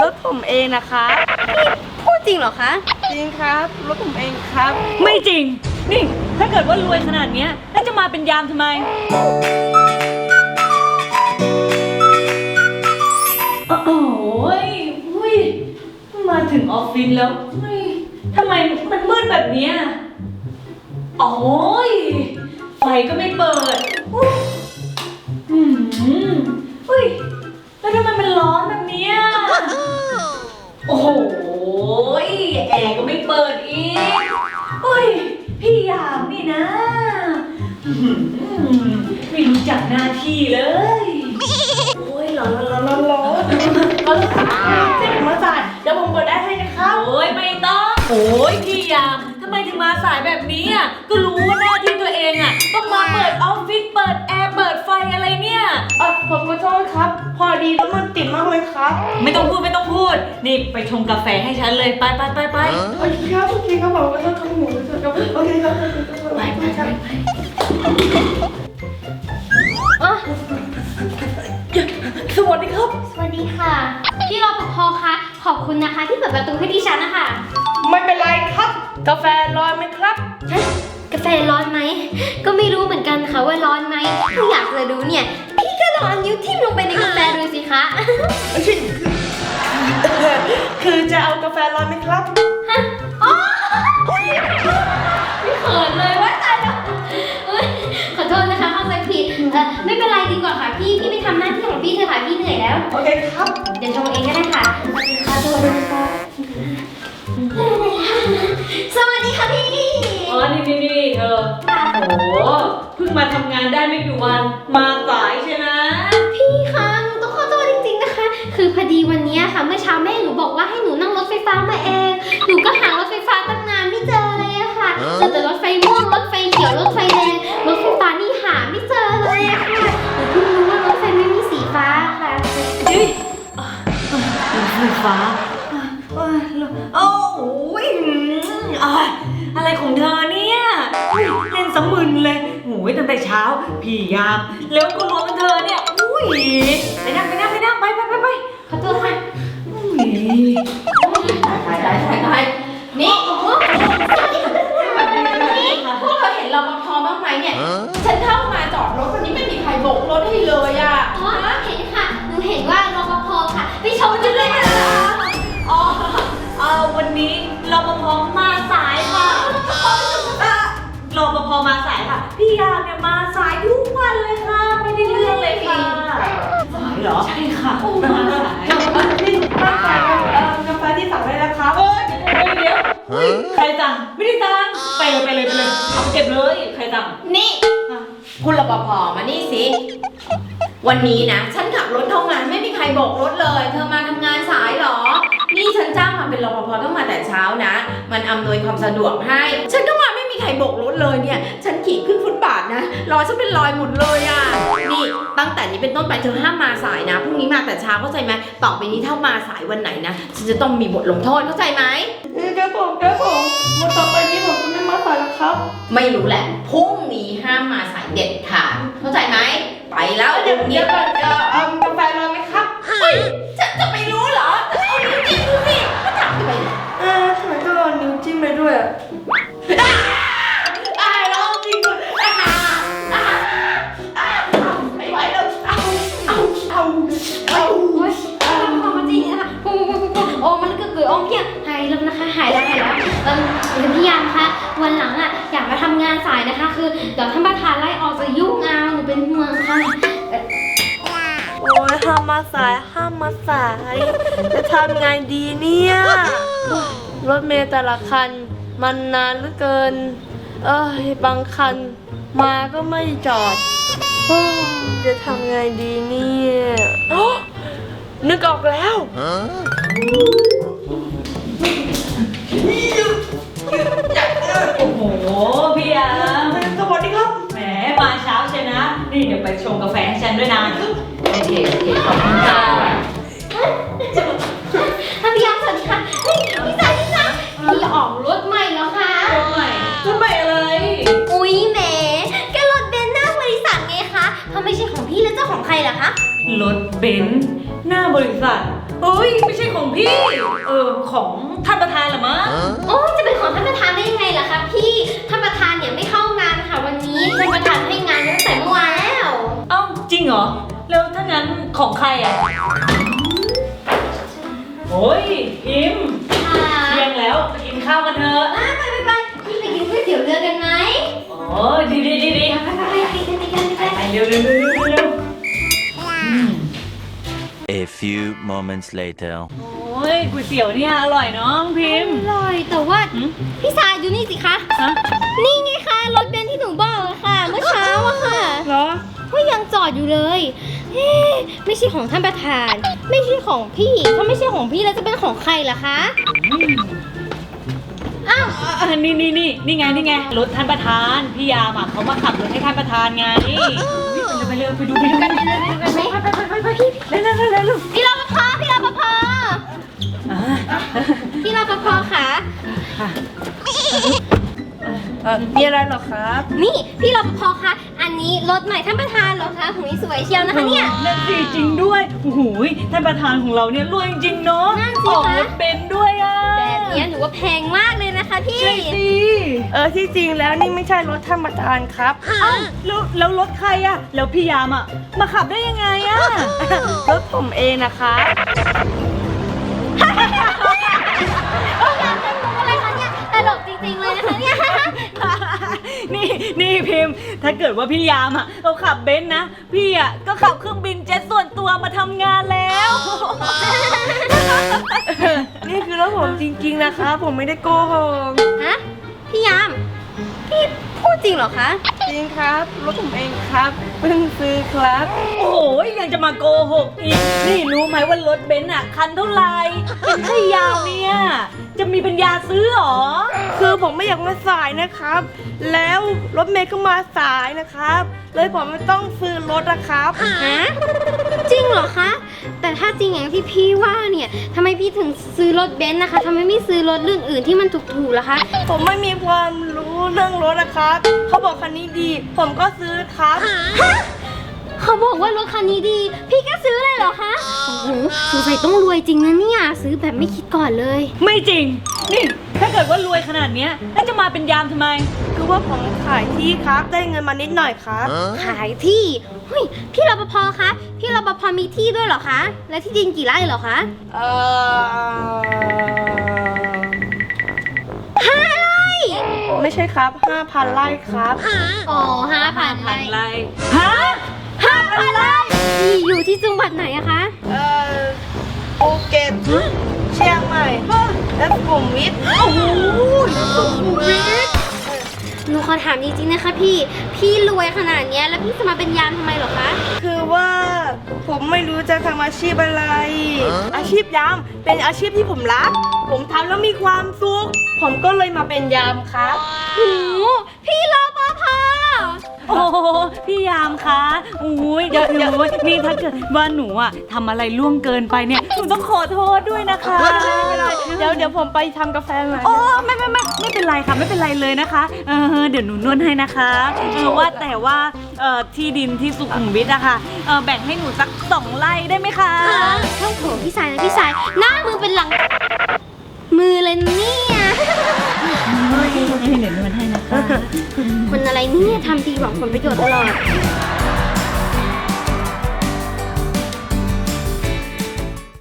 รถผมเองนะครับพูดจริงเหรอคะ จริงครับรถผมเองครับ ไม่จริง นี่ ถ้าเกิดว่ารวยขนาดเนี้ยแล้วจะมาเป็นยามทำไม โอ้โหยอุ้ยมาถึงออฟฟิศแล้วเฮ้ยทำไมมันมืดแบบเนี้ยโอ้ยไฟก็ไม่เปิดอุ๊ยอืมอุ้ย แล้วทำไมมันร้อนแบบเนี้ยโอ้โหแอร์ก็ไม่เปิดอีกเฮ้ย พี่ยามนี่นะอื้อหือไม่รู้จักหน้าที่เลย โอ้ยร้อนร้อนร้อนร้อนร้อนเจ็บมาจ่ายเดี๋ยวผมกดได้ให้นะครับโอ้ยไม่ต้อง โอ้ยพี่ยามทำไมถึงมาสายแบบนี้อะ ก็รู้ว่าหน้าที่ตัวเองอะ ต้องมาเปิดออฟฟิศ เปิดแอร์ เปิดไฟอะไรเนี่ยเออผมขอโทษครับ พอดีแล้วมันติดมากเลยครับไม่ต้องพูดไม่ต้องพูด นี่ไปชงกาแฟให้ฉันเลย ไปไปไปไปโอเคครับโอเคครับผมขอโทษครับผมขอโทษครับโอเคครับไปไปไปไปอ๋อสวัสดีครับ สวัสดีค่ะ พี่รปภคะ ขอบคุณนะคะที่เปิดประตูให้ดิฉันนะคะ ไม่เป็นไรครับ กาแฟร้อนไหมครับ ฮะกาแฟร้อนไหม ก็ไม่รู้เหมือนกันค่ะว่าร้อนไหมถ้าอยากจะรู้เนี่ย พี่ก็ลองเอานิ้วทิ่มลงไปในกาแฟดูสิคะไม่ใช่คือจะเอากาแฟร้อนไหมครับ ฮะอ๋อไม่เขินเลยว่าตายแล้วเอ้ยขอโทษนะคะเข้าใจผิดเออไม่เป็นไรดีกว่าค่ะพี่ พี่ไปทำหน้าที่ของพี่เถอะค่ะพี่เหนื่อยแล้ว โอเคครับ เดี๋ยวชงเองก็ได้ค่ะสวัสดีค่ะสวัสดีค่ะ สวัสดีค่ะพี่ อ๋อ นี่นี่นี่เธอ โอ้โห เพิ่งมาทำงานได้ไม่กี่วัน มาสายใช่ไหมพี่คะหนูต้องขอโทษจริงๆนะคะ คือพอดีวันเนี้ยค่ะ เมื่อเช้าแม่หนูบอกว่าให้หนูนั่งรถไฟฟ้ามาเอง หนูก็หารถไฟฟ้าตั้งนานไม่เจอเลยอะค่ะเจอแต่รถไฟม่วงรถไฟเขียวรถไฟแดงรถไฟฟ้านี่หาไม่เจอเลยอะค่ะหนูเพิ่งรู้ว่ารถไฟไม่มีสีฟ้าค่ะเฮ้ยอะอะรถไฟฟ้าอะอะโอ้โหย อืมอะอะไรของเธอเนี่ยอุ๊ยเล่นสมึนเลยโอ้ยตั้งแต่เช้า พี่ยาม แล้วก็รวมกันเธอเนี่ย อุ้ย ไปนั่งไปนั่งไปนั่งไปไปไปไปขอโทษค่ะอุ้ยตายตายตายตายนี่พวกเธอเห็นรปภบ้างไหมเนี่ย ฉันเข้ามาจอดรถวันนี้ไม่มีใครโบกรถให้เลยอะ อ๋อเห็น ยามเนี่ยมาสายทุกวันเลยค่ะ ไม่ได้เรื่องเลยค่ะสายเหรอ ใช่ค่ะมาสายนี่ตั้งใจเอ่อกาแฟที่สั่งได้แล้วครับเอ้ยเดี๋ยวเฮ้ยใครสั่งไม่ได้สั่งไปเลยไปเลยไปเลยเอาเก็บเลยใครสั่งนี่ คุณรปภมานี่สิ วันนี้นะ ฉันขับรถเข้างานไม่มีใครโบกรถเลย เธอมาทำงานสายเหรอ นี่ฉันจ้างมาเป็นรปภต้องมาแต่เช้านะ มันอำนวยความสะดวกให้ ฉันก็มาไม่มีใครโบกรถเลยเนี่ย ฉันขี่ รอยฉันเป็นรอยหมดเลยอะ นี่ตั้งแต่นี้เป็นต้นไปเธอห้ามมาสายนะพรุ่งนี้มาแต่เช้าเข้าใจไหมต่อไปนี้ถ้ามาสายวันไหนนะฉันจะต้องมีบทลงโทษเข้าใจไหมครับผมครับผมวันต่อไปนี้ผมจะไม่มาสายแล้วครับ ไม่รู้แหละพรุ่งนี้ห้ามมาสายเด็ดขาดเข้าใจไหมไปแล้วเดี๋ยวพรุ่งเดี๋นี้ยวก่อนจะ มมาสายห้ามมาสาย จะทำไงดีเนี่ย รถเมล์แต่ละคัน มันนานเหลือเกิน เอ้ยบางคัน มาก็ไม่จอดโอ้ยจะทำไงดีเนี่ยโอ้นึกออกแล้วโบนซ์หน้าบริษัทเอ้ย ไม่ใช่ของพี่ เออ ของท่านประธานเหรอมั้งโอ้ยจะเป็นของท่านประธานได้ยังไงล่ะคะพี่ ท่านประธานเนี่ยไม่เข้างานค่ะวันนี้ ท่านประธานให้งานตั้งแต่เมื่อวานแล้ว เอ้าจริงเหรอ แล้วถ้างั้นของใครอะโอ้ยอิมค่ะเที่ยงแล้วไปกินข้าวกันเถอะอะไปไปไปพี่ไปกินก๋วยเตี๋ยวเรือกันไหมโอ้ยดีดีดีดีไปไปไปไปกันไปกันไปไปเร็วเร็วเร็วเร็วเร็ว A few moments later. โอ้ยก๋วยเตี๋ยวเนี่ยอร่อยเนาะพิมพ์ อร่อยแต่ว่าหืม พี่สายดูนี่สิคะฮะนี่ไงคะรถเบนซ์ที่หนูบอกอะค่ะ เมื่อเช้าอะค่ะเหรอ ก็ยังจอดอยู่เลยเอ๊ะไม่ใช่ของท่านประธาน ไม่ใช่ของพี่ถ้าไม่ใช่ของพี่แล้วจะเป็นของใครล่ะคะอ้าวอะนี่นี่นี่นี่ไงนี่ไงรถท่านประธานพี่ยามอะเขามาขับรถให้ท่านประธานไงไป เร็วไปเร็วไปดูไปดูกันไปเลยไปเลยไปไปไปไปพี่เร็วเร็วเร็วเร็วเร็วพี่รปภพี่รปภอะพี่รปภค่ะค่ะเออมีอะไรเหรอครับนี่พี่รปภคะอันนี้รถใหม่ท่านประธานเหรอคะหูยสวยเชียวนะคะเนี่ย นั่นสิจริงด้วยโอ้โหท่านประธานของเราเนี่ยรวยจริงๆเนาะนั่นสิออกคะรถเป็นด้วยอะแบบเนี้ยหนูว่าแพงมากเลยนะคะพี่ใช่สิเออที่จริงแล้วนี่ไม่ใช่รถท่านประธานครับ เอ้าแล้วแล้วรถใครอะแล้วพี่ยามอะมาขับได้ยังไงอะรถผมเองนะครับอะไรคะเนี่ยตลกจริงๆเลยนะคะเนี่ย นี่นี่พิมพ์ ถ้าเกิดว่าพี่ยามอะเราขับเบนซ์นะ พี่อะก็ขับเครื่องบินเจ็ตส่วนตัวมาทำงานแล้วนี่คื อรถผมจริง ๆ นะครับผมไม่ได้โกหกฮะพี่ยามพี่พูดจริงเหรอคะ จริงครับรถผมเองครับเพิ่งซื้อครับ โอ้โหยังจะมาโกหกอีก นี่รู้ไหมว่ารถเบนซ์อะ คันเท่าไหร่เป็นพี่ยามเนี่ย จะมีปัญญาซื้อเหรอ คือผมไม่อยากมาสายนะครับ แล้วรถเมย์ก็มาสายนะครับ เลยผมไม่ต้องซื้อรถนะครับ ฮะ จริงเหรอคะ แต่ถ้าจริงอย่างที่พี่ว่าเนี่ยทำไมพี่ถึงซื้อรถเบนซ์นะคะทำไมไม่ซื้อรถเรื่องอื่นที่มันถูกๆล่ะคะ ผมไม่มีความรู้เรื่องรถนะครับ เขาบอกคันนี้ดี ผมก็ซื้อครับเขาบอกว่ารถคันนี้ดี พี่ก็ซื้อเลยเหรอคะโอ้โหสงสัยต้องรวยจริงนะเนี่ย ซื้อแบบไม่คิดก่อนเลย ไม่จริง นี่ ถ้าเกิดว่ารวยขนาดเนี้ยแล้วจะมาเป็นยามทำไม คือว่าผมขายที่ครับได้เงินมานิดหน่อยครับ ขายที่เฮ้ยพี่รปภคะ พี่รปภมีที่ด้วยเหรอคะ และที่ดินกี่ไร่เหรอคะเออห้าไร่ไม่ใช่ครับ 5,000ไร่ครับ อ๋อห้าพันไร่อะไรฮะห้าพันไร่ที่อยู่ที่จังหวัดไหนอะคะ เออภูเก็ต เชียงใหม่และสุขุมวิทโอ้โหสุขุมวิทหนูขอถามจริงๆนะคะพี่ พี่รวยขนาดเนี้ยแล้วพี่จะมาเป็นยามทำไมเหรอคะ คือว่าผมไม่รู้จะทำอาชีพอะไร อาชีพยามเป็นอาชีพที่ผมรัก ผมทำแล้วมีความสุข ผมก็เลยมาเป็นยามครับ หู พี่รปภ โอ้โหพี่ยามคะโอ้ยเดี๋ยวหนูนี่ถ้าเกิดว่าหนูอะทำอะไรล่วงเกินไปเนี่ยหนูต้องขอโทษด้วยนะคะเดี๋ยวเดี๋ยวผมไปทำกาแฟมาโอ้ไม่ไม่ไม่ไม่เป็นไรค่ะไม่เป็นไรเลยนะคะเออเดี๋ยวหนูนวดให้นะคะเออว่าแต่ว่าเอ่อที่ดินที่สุขุมวิทอะค่ะเออแบ่งให้หนูสักสองไร่ได้ไหมคะช่างโถพี่สายนะพี่สายหน้ามือเป็นหลัง มือเลยเนี่ย ให้เดี๋ยวนวดให้นะคะ คนอะไรเนี่ยทำดีหวังผลประโยชน์ตลอด